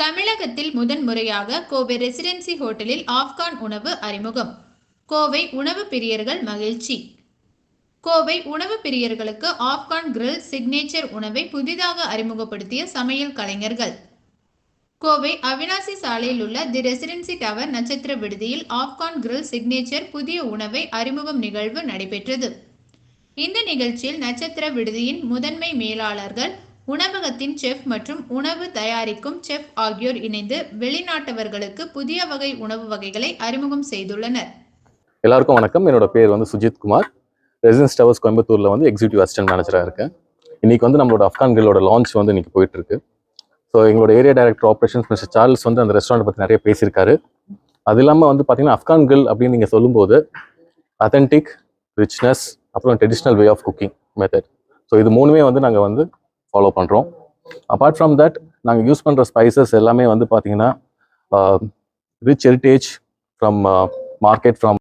தமிழகத்தில் முதன்முறையாக கோவை ரெசிடென்சி ஹோட்டலில் ஆப்கான் உணவு அறிமுகம். கோவை உணவு பிரியர்கள் மகிழ்ச்சி. கோவை உணவு பிரியர்களுக்கு ஆப்கான் கிரில் சிக்னேச்சர் உணவை புதிதாக அறிமுகப்படுத்திய சமையல் கலைஞர்கள். கோவை அவினாசி சாலையில் உள்ள தி ரெசிடென்சி டவர் நட்சத்திர விடுதியில் ஆப்கான் கிரில் சிக்னேச்சர் புதிய உணவை அறிமுகம் நிகழ்வு நடைபெற்றது. இந்த நிகழ்ச்சியில் நட்சத்திர விடுதியின் முதன்மை மேலாளர்கள் உணவகத்தின் செஃப் மற்றும் உணவு தயாரிக்கும் செஃப் ஆகியோர் இணைந்து வெளிநாட்டவர்களுக்கு புதிய வகை உணவு வகைகளை அறிமுகம் செய்துள்ளனர். எல்லாருக்கும் வணக்கம். என்னோட பேர் வந்து சுஜித் குமார். ரெசிடென்ஸ் டவர்ஸ் கோயம்புத்தூரில் வந்து எக்ஸிக்யூட்டிவ் அசிஸ்டன்ட் மேனேஜராக இருக்கேன். இன்னைக்கு வந்து நம்மளோட அஃப்கான் கிரில்லோட லான்ச் வந்து இன்னைக்கு போயிட்டு இருக்கு ஸோ எங்களோட area director operations mister Charles வந்து அந்த ரெஸ்டாரண்ட் பற்றி நிறைய பேசியிருக்காரு. அது இல்லாமல் வந்து பார்த்தீங்கன்னா அஃப்கான் கிரில் அப்படின்னு நீங்கள் சொல்லும்போது அத்தன்டிக் ரிச்னஸ் அப்புறம் traditional way of cooking method so இது மூணுமே வந்து நாங்கள் வந்து ஃபாலோ பண்ணுறோம் அப்பார்ட் ஃப்ரம் தட் நாங்கள் யூஸ் பண்ணுற ஸ்பைசஸ் எல்லாமே வந்து பார்த்தீங்கன்னா rich heritage from market from